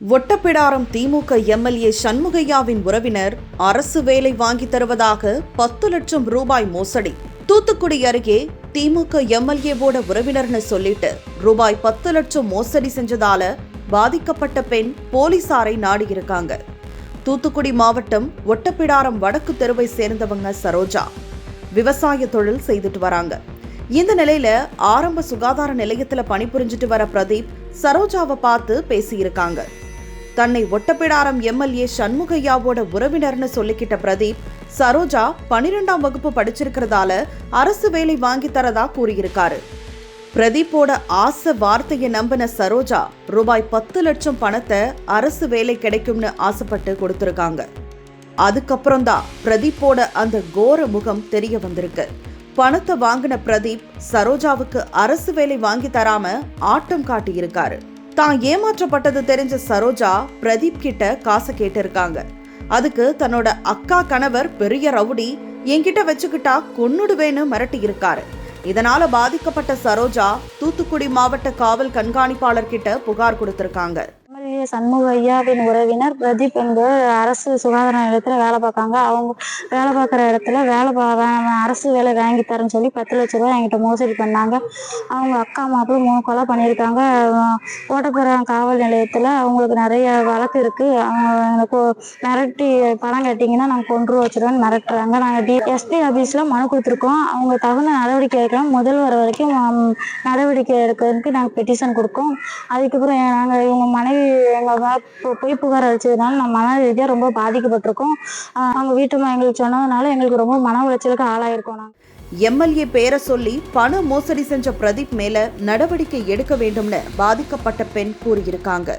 ஒட்டப்பிடாரம் திமுக MLA சண்முகையாவின் உறவினர் அரசு வேலை வாங்கி தருவதாக பத்து லட்சம் ரூபாய் மோசடி. தூத்துக்குடி அருகே திமுக எம்எல்ஏவோட உறவினர்னு சொல்லிட்டு ரூபாய் பத்து லட்சம் மோசடி செஞ்சதால பாதிக்கப்பட்ட பெண் போலீசாரை நாடியிருக்காங்க. தூத்துக்குடி மாவட்டம் ஒட்டப்பிடாரம் வடக்கு தெருவை சேர்ந்தவங்க சரோஜா. விவசாய தொழில் செய்துட்டு வராங்க. இந்த நிலையில ஆரம்ப சுகாதார நிலையத்துல பணிபுரிஞ்சிட்டு வர பிரதீப் சரோஜாவை பார்த்து பேசியிருக்காங்க. தன்னை ஒட்டப்பிடாரம் எம்எல்ஏ சண்முகையாவோட உறவினர்னு சொல்லிக்கிட்ட பிரதீப் சரோஜா பனிரெண்டாம் வகுப்பு படிச்சிருக்கிறதால அரசு வேலை வாங்கி தரதா கூறியிருக்காரு. பிரதீப்போட ஆசை வார்த்தையை நம்பின சரோஜா ரூபாய் பத்து லட்சம் பணத்தை அரசு வேலை கிடைக்கும்னு ஆசைப்பட்டு கொடுத்திருக்காங்க. அதுக்கப்புறம் தான் பிரதீப்போட அந்த கோர முகம் தெரிய வந்திருக்கு. பணத்தை வாங்கின பிரதீப் சரோஜாவுக்கு அரசு வேலை வாங்கி தராம ஆட்டம் காட்டியிருக்காரு. தான் ஏமாற்றப்பட்டது தெரிஞ்ச சரோஜா பிரதீப் கிட்ட காசை கேட்டிருக்காங்க. அதுக்கு தன்னோட அக்கா கணவர் பெரிய ரவுடி என்கிட்ட வச்சுக்கிட்டா கொன்னுடுவேன்னு மிரட்டி இருக்காரு. இதனால பாதிக்கப்பட்ட சரோஜா தூத்துக்குடி மாவட்ட காவல் கண்காணிப்பாளர் கிட்ட புகார் கொடுத்திருக்காங்க. எம்எல்ஏ சண்முக ஐயாவின் உறவினர் பிரதீப் என்பவர் அரசு சுகாதார நிலையத்தில் வேலை பார்க்காங்க. அவங்க வேலை பார்க்குற இடத்துல வேலை பா அரசு வேலை வாங்கி தரேன்னு சொல்லி பத்து லட்ச ரூபாய் என்கிட்ட மோசடி பண்ணாங்க. அவங்க அக்கா மாப்பிள்ளை மூணு கொலை பண்ணியிருக்காங்க. ஓட்டப்புறம் காவல் நிலையத்தில் அவங்களுக்கு நிறைய வழக்கு இருக்குது அவங்க எனக்கு மிரட்டி பணம் கட்டிங்கன்னா நாங்கள் கொன்று வச்சிருவேன்னு மிரட்டுறாங்க. நாங்கள் டி எஸ்பி ஆஃபீஸில் மனு கொடுத்துருக்கோம். அவங்க தகுந்த நடவடிக்கை எடுக்கலாம் முதல்வர் வரைக்கும் நடவடிக்கை எடுக்கிறதுக்கு நாங்கள் பெட்டிஷன் கொடுக்கோம். அதுக்கப்புறம் நாங்கள் இவங்க மனைவி எங்கள் மேல பொ- பொய் புகார் அளிச்சதுனால நம்ம மன ரீதியாக ரொம்ப பாதிக்கப்பட்டிருக்கோம். அவங்க வீட்டு எங்களுக்கு சொன்னதுனால எங்களுக்கு ரொம்ப மன உளைச்சலுக்கு ஆளாயிருக்கோம் நாங்கள் எம்எல்ஏ பேரை சொல்லி பண மோசடி செஞ்ச பிரதீப் மேல நடவடிக்கை எடுக்க வேண்டும்னு பாதிக்கப்பட்ட பெண் கூறியிருக்காங்க.